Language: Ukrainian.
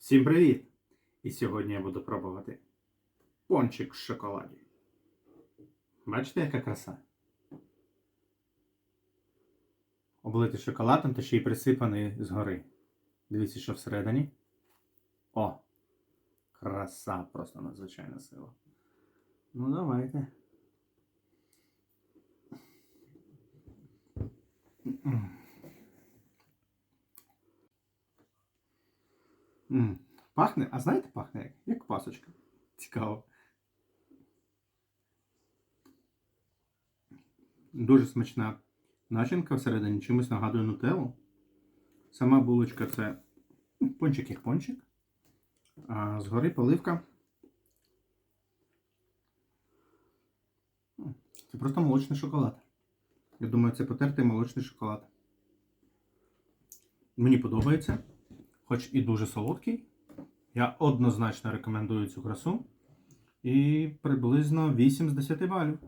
Всім привіт! І сьогодні я буду пробувати пончик в шоколаді. Бачите, яка краса? Облитий шоколадом та ще й присипаний згори. Дивіться, що всередині. О! Краса просто надзвичайна сила. Ну, давайте. М. Пахне, а знаєте, пахне як? Як пасочка. Цікаво. Дуже смачна начинка всередині чимось нагадує нутеллу. Сама булочка це ну, пончик як пончик. А згори поливка. Це просто молочний шоколад. Я думаю, це потертий молочний шоколад. Мені подобається хоч і дуже солодкий. Я однозначно рекомендую цю красу. І приблизно 8 з 10 балів.